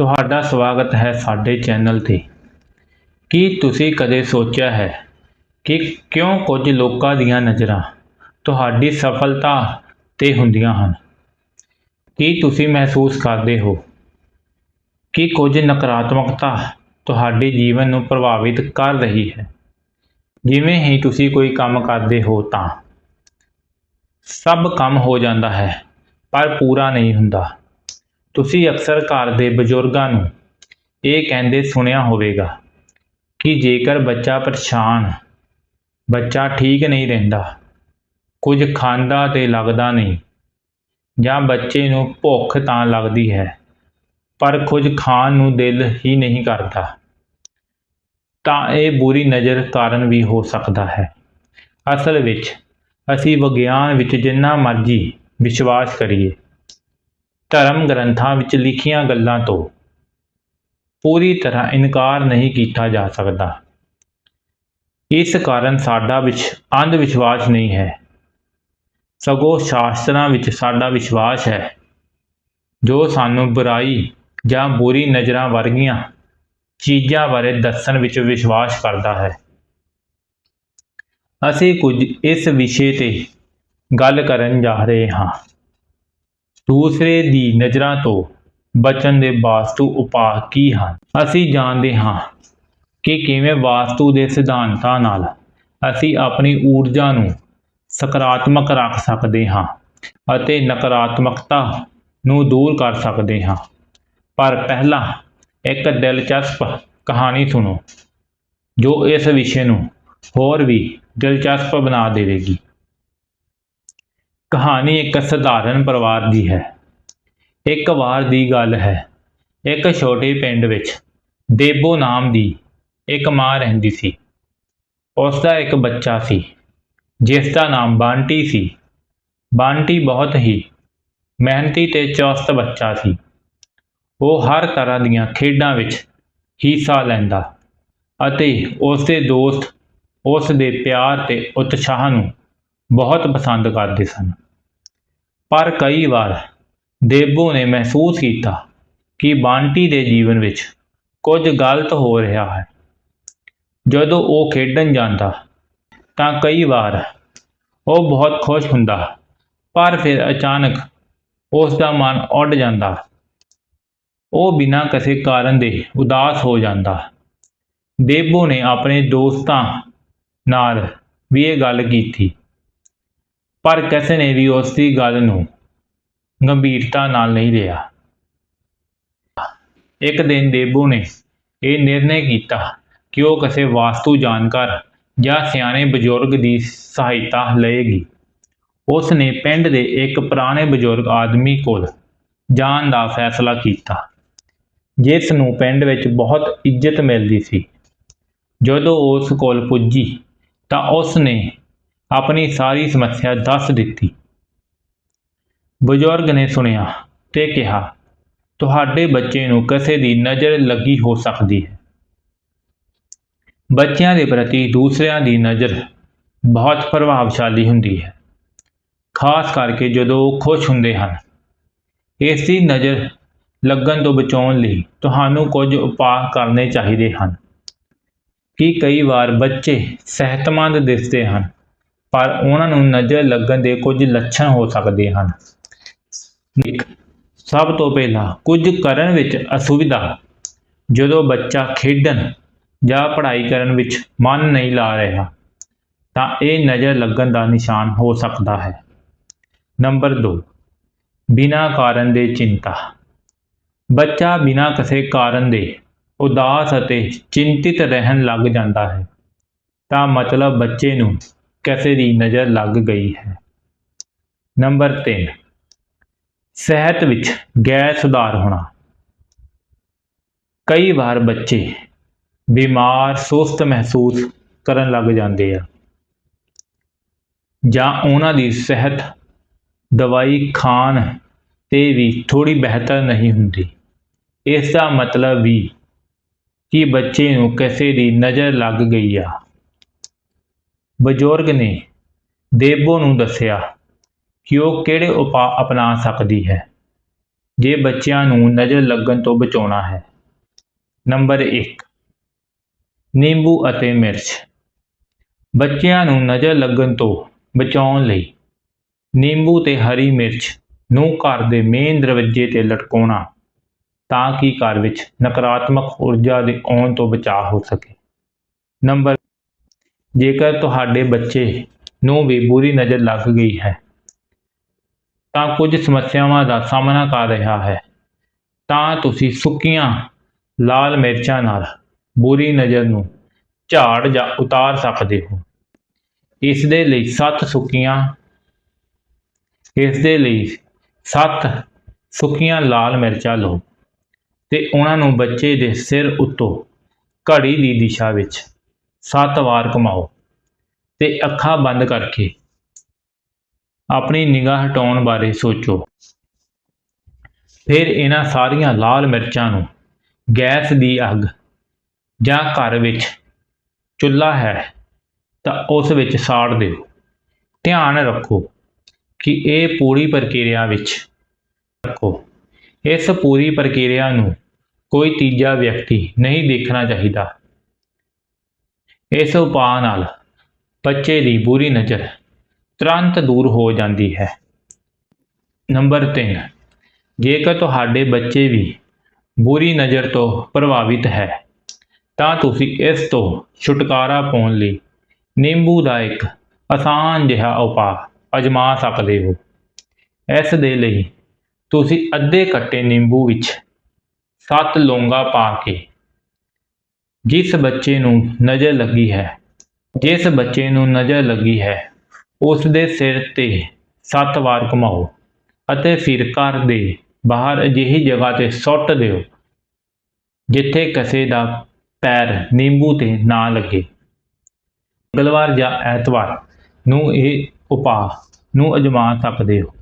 ਤੁਹਾਡਾ ਸਵਾਗਤ ਹੈ ਸਾਡੇ ਚੈਨਲ ਤੇ। ਕੀ ਤੁਸੀਂ ਕਦੇ ਸੋਚਿਆ ਹੈ ਕਿ ਕਿਉਂ ਕੁਝ ਲੋਕਾਂ ਦੀਆਂ ਨਜ਼ਰਾਂ ਤੁਹਾਡੀ ਸਫਲਤਾ ਤੇ ਹੁੰਦੀਆਂ ਹਨ? ਕੀ ਤੁਸੀਂ ਮਹਿਸੂਸ ਕਰਦੇ ਹੋ ਕਿ ਕੁਝ ਨਕਾਰਾਤਮਕਤਾ ਤੁਹਾਡੇ ਜੀਵਨ ਨੂੰ ਪ੍ਰਭਾਵਿਤ ਕਰ ਰਹੀ ਹੈ? ਜਿਵੇਂ ਹੀ ਤੁਸੀਂ ਕੋਈ ਕੰਮ ਕਰਦੇ ਹੋ ਤਾਂ ਸਭ ਕੰਮ ਹੋ ਜਾਂਦਾ ਹੈ, ਪਰ ਪੂਰਾ ਨਹੀਂ ਹੁੰਦਾ। ਤੁਸੀਂ ਅਕਸਰ ਘਰ ਦੇ ਬਜ਼ੁਰਗਾਂ ਨੂੰ ਇਹ ਕਹਿੰਦੇ ਸੁਣਿਆ ਹੋਵੇਗਾ ਕਿ ਜੇਕਰ ਬੱਚਾ ਪਰੇਸ਼ਾਨ, ਬੱਚਾ ਠੀਕ ਨਹੀਂ ਰਹਿੰਦਾ, ਕੁਝ ਖਾਂਦਾ ਤੇ ਲੱਗਦਾ ਨਹੀਂ, ਜਾਂ ਬੱਚੇ ਨੂੰ ਭੁੱਖ ਤਾਂ ਲੱਗਦੀ ਹੈ, ਪਰ ਕੁਝ ਖਾਣ ਨੂੰ ਦਿਲ ਹੀ ਨਹੀਂ ਕਰਦਾ, ਤਾਂ ਇਹ ਬੁਰੀ ਨਜ਼ਰ ਕਾਰਨ ਵੀ ਹੋ ਸਕਦਾ ਹੈ। ਅਸਲ ਵਿੱਚ, ਅਸੀਂ ਵਿਗਿਆਨ ਵਿੱਚ ਜਿੰਨਾ ਮਰਜ਼ੀ ਵਿਸ਼ਵਾਸ ਕਰੀਏ ਧਰਮ ਗ੍ਰੰਥਾਂ ਵਿੱਚ ਲਿਖੀਆਂ ਗੱਲਾਂ ਤੋਂ ਪੂਰੀ ਤਰ੍ਹਾਂ ਇਨਕਾਰ ਨਹੀਂ ਕੀਤਾ ਜਾ ਸਕਦਾ। ਇਸ ਕਾਰਨ ਸਾਡਾ ਵਿੱਚ ਅੰਧ ਵਿਸ਼ਵਾਸ ਨਹੀਂ ਹੈ। ਸਗੋਂ ਸ਼ਾਸਤਰਾਂ ਵਿੱਚ ਸਾਡਾ ਵਿਸ਼ਵਾਸ ਹੈ। ਜੋ ਸਾਨੂੰ ਬੁਰਾਈ ਜਾਂ ਬੁਰੀ ਨਜ਼ਰਾਂ ਵਰਗੀਆਂ ਚੀਜ਼ਾਂ ਬਾਰੇ ਦੱਸਣ ਵਿੱਚ ਵਿਸ਼ਵਾਸ ਕਰਦਾ ਹੈ। ਅਸੀਂ ਕੁਝ ਇਸ ਵਿਸ਼ੇ ਤੇ ਗੱਲ ਕਰਨ ਜਾ ਰਹੇ ਹਾਂ। ਦੂਸਰੇ ਦੀ ਨਜ਼ਰਾਂ ਤੋਂ ਬਚਣ ਦੇ ਵਾਸਤੂ ਉਪਾਅ ਕੀ ਹਨ? ਅਸੀਂ ਜਾਣਦੇ ਹਾਂ ਕਿ ਕਿਵੇਂ ਵਾਸਤੂ ਦੇ ਸਿਧਾਂਤਾਂ ਨਾਲ ਅਸੀਂ ਆਪਣੀ ਊਰਜਾ ਨੂੰ ਸਕਾਰਾਤਮਕ ਰੱਖ ਸਕਦੇ ਹਾਂ ਅਤੇ ਨਕਾਰਾਤਮਕਤਾ ਨੂੰ ਦੂਰ ਕਰ ਸਕਦੇ ਹਾਂ। ਪਰ ਪਹਿਲਾਂ ਇੱਕ ਦਿਲਚਸਪ ਕਹਾਣੀ ਸੁਣੋ, ਜੋ ਇਸ ਵਿਸ਼ੇ ਨੂੰ ਹੋਰ ਵੀ ਦਿਲਚਸਪ ਬਣਾ ਦੇਵੇਗੀ। ਕਹਾਣੀ ਇੱਕ ਸਧਾਰਨ ਪਰਿਵਾਰ ਦੀ ਹੈ। ਇੱਕ ਵਾਰ ਦੀ ਗੱਲ ਹੈ। ਇੱਕ ਛੋਟੇ ਪਿੰਡ ਵਿੱਚ ਦੇਬੋ ਨਾਮ ਦੀ ਇੱਕ ਮਾਂ ਰਹਿੰਦੀ ਸੀ। ਉਸ ਦਾ ਇੱਕ ਬੱਚਾ ਸੀ, ਜਿਸ ਦਾ ਨਾਮ ਬਾਂਟੀ ਸੀ। ਬਾਂਟੀ ਬਹੁਤ ਹੀ ਮਿਹਨਤੀ ਤੇ ਚੁਸਤ ਬੱਚਾ ਸੀ। ਉਹ ਹਰ ਤਰ੍ਹਾਂ ਦੀਆਂ ਖੇਡਾਂ ਵਿੱਚ ਹਿੱਸਾ ਲੈਂਦਾ ਅਤੇ ਉਸ ਦੇ ਦੋਸਤ ਉਸ ਦੇ ਪਿਆਰ ਤੇ ਉਤਸ਼ਾਹ ਨੂੰ ਬਹੁਤ ਪਸੰਦ ਕਰਦੇ ਸਨ। ਪਰ ਕਈ ਵਾਰ ਦੇਬੂ ਨੇ ਮਹਿਸੂਸ ਕੀਤਾ ਕਿ ਬਾਂਟੀ ਦੇ ਜੀਵਨ ਵਿੱਚ ਕੁਝ ਗਲਤ ਹੋ ਰਿਹਾ ਹੈ। ਜਦੋਂ ਉਹ ਖੇਡਣ ਜਾਂਦਾ, ਤਾਂ ਕਈ ਵਾਰ ਉਹ ਬਹੁਤ ਖੁਸ਼ ਹੁੰਦਾ, ਪਰ ਫਿਰ ਅਚਾਨਕ ਉਸ ਦਾ ਮਨ ਉੱਡ ਜਾਂਦਾ। ਉਹ ਬਿਨਾਂ ਕਿਸੇ ਕਾਰਨ ਦੇ ਉਦਾਸ ਹੋ ਜਾਂਦਾ। ਦੇਬੂ ਨੇ ਆਪਣੇ ਦੋਸਤਾਂ ਨਾਲ ਵੀ ਇਹ ਗੱਲ ਕੀਤੀ ਪਰ ਕਿਸੇ ਨੇ ਵੀ ਉਸ ਦੀ ਗੱਲ ਨੂੰ ਗੰਭੀਰਤਾ ਨਾਲ ਨਹੀਂ ਲਿਆ। ਇੱਕ ਦਿਨ ਦੇਬੂ ਨੇ ਇਹ ਨਿਰਣੇ ਕੀਤਾ ਕਿ ਉਹ ਕਿਸੇ ਵਾਸਤੂ ਜਾਣਕਾਰ ਜਾਂ ਸਿਆਣੇ ਬਜ਼ੁਰਗ ਦੀ ਸਹਾਇਤਾ ਲਏਗੀ। ਉਸ ਨੇ ਪਿੰਡ ਦੇ ਇੱਕ ਪੁਰਾਣੇ ਬਜ਼ੁਰਗ ਆਦਮੀ ਕੋਲ ਜਾਣ ਦਾ ਫੈਸਲਾ ਕੀਤਾ, ਜਿਸ ਨੂੰ ਪਿੰਡ ਵਿੱਚ ਬਹੁਤ ਇੱਜ਼ਤ ਮਿਲਦੀ ਸੀ। ਜਦੋਂ ਉਸ ਕੋਲ ਪੁੱਜੀ ਤਾਂ ਉਸ ਨੇ ਆਪਣੀ ਸਾਰੀ ਸਮੱਸਿਆ ਦੱਸ ਦਿੱਤੀ। ਬਜ਼ੁਰਗ ਨੇ ਸੁਣਿਆ ਤੇ ਕਿਹਾ, ਤੁਹਾਡੇ ਬੱਚੇ ਨੂੰ ਕਿਸੇ ਦੀ ਨਜ਼ਰ ਲੱਗੀ ਹੋ ਸਕਦੀ ਹੈ। ਬੱਚਿਆਂ ਦੇ ਪ੍ਰਤੀ ਦੂਸਰਿਆਂ ਦੀ ਨਜ਼ਰ ਬਹੁਤ ਪ੍ਰਭਾਵਸ਼ਾਲੀ ਹੁੰਦੀ ਹੈ। ਖਾਸ ਕਰਕੇ ਜਦੋਂ ਉਹ ਖੁਸ਼ ਹੁੰਦੇ ਹਨ। ਇਸ ਦੀ ਨਜ਼ਰ ਲੱਗਣ ਤੋਂ ਬਚਾਉਣ ਲਈ ਤੁਹਾਨੂੰ ਕੁਝ ਉਪਾਅ ਕਰਨੇ ਚਾਹੀਦੇ ਹਨ। ਕਿ ਕਈ ਵਾਰ ਬੱਚੇ ਸਿਹਤਮੰਦ ਦਿਸਦੇ ਹਨ? ਪਰ ਉਹਨਾਂ ਨੂੰ ਨਜ਼ਰ ਲੱਗਣ ਦੇ ਕੁਝ ਲੱਛਣ ਹੋ ਸਕਦੇ ਹਨ। ਇੱਕ, ਸਭ ਤੋਂ ਪਹਿਲਾਂ ਕੁਝ ਕਰਨ ਵਿੱਚ ਅਸੁਵਿਧਾ। ਜਦੋਂ ਬੱਚਾ ਖੇਡਣ ਜਾਂ ਪੜ੍ਹਾਈ ਕਰਨ ਵਿੱਚ ਮਨ ਨਹੀਂ ਲਾ ਰਿਹਾ, ਤਾਂ ਇਹ ਨਜ਼ਰ ਲੱਗਣ ਦਾ ਨਿਸ਼ਾਨ ਹੋ ਸਕਦਾ ਹੈ। ਨੰਬਰ 2 ਬਿਨਾਂ ਕਾਰਨ ਦੇ ਚਿੰਤਾ। ਬੱਚਾ ਬਿਨਾਂ ਕਿਸੇ ਕਾਰਨ ਦੇ ਉਦਾਸ ਅਤੇ ਚਿੰਤਿਤ ਰਹਿਣ ਲੱਗ ਜਾਂਦਾ ਹੈ। ਤਾਂ ਮਤਲਬ ਬੱਚੇ ਨੂੰ ਕਿਸੇ ਦੀ ਨਜ਼ਰ ਲੱਗ ਗਈ ਹੈ। ਨੰਬਰ 3 ਸਿਹਤ ਵਿੱਚ ਗੈਰ ਸੁਧਾਰ ਹੋਣਾ। ਕਈ ਵਾਰ ਬੱਚੇ ਬਿਮਾਰ, ਸੁਸਤ ਮਹਿਸੂਸ ਕਰਨ ਲੱਗ ਜਾਂਦੇ ਆ ਜਾਂ ਉਹਨਾਂ ਦੀ ਸਿਹਤ, ਦਵਾਈ, ਖਾਣ ਤੇ ਵੀ ਥੋੜੀ ਬਿਹਤਰ ਨਹੀਂ ਹੁੰਦੀ। ਇਸ ਦਾ ਮਤਲਬ ਵੀ ਕਿ ਬੱਚੇ ਨੂੰ ਕਿਸੇ ਦੀ ਨਜ਼ਰ ਲੱਗ ਗਈ ਆ। ਬਜ਼ੁਰਗ ਨੇ ਦੇਬੋ ਨੂੰ ਦੱਸਿਆ ਕਿ ਉਹ ਕਿਹੜੇ ਉਪਾਅ ਅਪਣਾ ਸਕਦੀ ਹੈ? ਜੇ ਬੱਚਿਆਂ ਨੂੰ ਨਜ਼ਰ ਲੱਗਣ ਤੋਂ ਬਚਾਉਣਾ ਹੈ। ਨੰਬਰ 1 ਨਿੰਬੂ ਅਤੇ ਮਿਰਚ, ਬੱਚਿਆਂ ਨੂੰ ਨਜ਼ਰ ਲੱਗਣ ਤੋਂ ਬਚਾਉਣ ਲਈ ਨਿੰਬੂ ਤੇ ਹਰੀ ਮਿਰਚ ਨੂੰ ਘਰ ਦੇ ਮੇਨ ਦਰਵਾਜ਼ੇ ਤੇ ਲਟਕਾਉਣਾ, ਤਾਂ ਕਿ ਘਰ ਵਿੱਚ ਨਕਾਰਾਤਮਕ ਊਰਜਾ ਦੇ ਆਉਣ ਤੋਂ ਬਚਾਅ ਹੋ ਸਕੇ। ਨੰਬਰ ਜੇਕਰ ਤੁਹਾਡੇ ਬੱਚੇ ਨੂੰ ਵੀ ਬੁਰੀ ਨਜ਼ਰ ਲੱਗ ਗਈ ਹੈ, ਤਾਂ ਕੁਝ ਸਮੱਸਿਆਵਾਂ ਦਾ ਸਾਹਮਣਾ ਕਰ ਰਿਹਾ ਹੈ। ਤਾਂ ਤੁਸੀਂ ਸੁੱਕੀਆਂ ਲਾਲ ਮਿਰਚਾਂ ਨਾਲ ਬੁਰੀ ਨਜ਼ਰ ਨੂੰ ਝਾੜ ਜਾਂ ਉਤਾਰ ਸਕਦੇ ਹੋ। ਇਸ ਦੇ ਲਈ ਸੱਤ ਸੁੱਕੀਆਂ, ਇਸ ਦੇ ਲਈ ਸੱਤ ਸੁੱਕੀਆਂ ਲਾਲ ਮਿਰਚਾਂ ਲਓ ਤੇ ਉਹਨਾਂ ਨੂੰ ਬੱਚੇ ਦੇ ਸਿਰ ਉੱਤੋਂ ਘੜੀ ਦੀ ਦਿਸ਼ਾ ਵਿੱਚ ਸੱਤ ਵਾਰ ਘੁਮਾਓ ਤੇ ਅੱਖਾਂ ਬੰਦ ਕਰਕੇ ਆਪਣੀ ਨਿਗਾਹ ਹਟਾਉਣ ਬਾਰੇ ਸੋਚੋ। ਫਿਰ ਇਹਨਾਂ ਸਾਰੀਆਂ ਲਾਲ ਮਿਰਚਾਂ ਨੂੰ ਗੈਸ ਦੀ ਅੱਗ ਜਾਂ ਘਰ ਵਿੱਚ ਚੁੱਲ੍ਹਾ ਹੈ ਤਾਂ ਉਸ ਵਿੱਚ ਸਾੜ ਦਿਓ। ਧਿਆਨ ਰੱਖੋ ਕਿ ਇਹ ਪੂਰੀ ਪ੍ਰਕਿਰਿਆ ਵਿੱਚ ਰੱਖੋ। ਇਸ ਪੂਰੀ ਪ੍ਰਕਿਰਿਆ ਨੂੰ ਕੋਈ ਤੀਜਾ ਵਿਅਕਤੀ ਨਹੀਂ ਦੇਖਣਾ ਚਾਹੀਦਾ। ਇਸ ਉਪਾਅ ਨਾਲ ਬੱਚੇ ਦੀ ਬੁਰੀ ਨਜ਼ਰ ਤੁਰੰਤ ਦੂਰ ਹੋ ਜਾਂਦੀ ਹੈ। ਨੰਬਰ 3 ਜੇਕਰ ਤੁਹਾਡੇ ਬੱਚੇ ਵੀ ਬੁਰੀ ਨਜ਼ਰ ਤੋਂ ਪ੍ਰਭਾਵਿਤ ਹੈ, ਤਾਂ ਤੁਸੀਂ ਇਸ ਤੋਂ ਛੁਟਕਾਰਾ ਪਾਉਣ ਲਈ ਨਿੰਬੂ ਦਾ ਇੱਕ ਆਸਾਨ ਜਿਹਾ ਉਪਾਅ ਅਜਮਾ ਸਕਦੇ ਹੋ। ਇਸ ਦੇ ਲਈ ਤੁਸੀਂ ਅੱਧੇ ਕੱਟੇ ਨਿੰਬੂ ਵਿੱਚ ਸੱਤ ਲੌਂਗਾ ਪਾ ਕੇ ਜਿਸ ਬੱਚੇ ਨੂੰ ਨਜ਼ਰ ਲੱਗੀ ਹੈ, ਜਿਸ ਬੱਚੇ ਨੂੰ ਨਜ਼ਰ ਲੱਗੀ ਹੈ ਉਸ ਦੇ ਸਿਰ ਤੇ ਸੱਤ ਵਾਰ ਘੁਮਾਓ ਅਤੇ ਫਿਰ ਘਰ ਦੇ ਬਾਹਰ ਅਜਿਹੀ ਜਗ੍ਹਾ ਤੇ ਸੁੱਟ ਦਿਓ, ਜਿੱਥੇ ਕਿਸੇ ਦਾ ਪੈਰ ਨਿੰਬੂ ਤੇ ਨਾ ਲੱਗੇ। ਮੰਗਲਵਾਰ ਜਾਂ ਐਤਵਾਰ ਨੂੰ ਇਹ ਉਪਾਅ ਨੂੰ ਅਜਮਾ ਸਕਦੇ ਹੋ।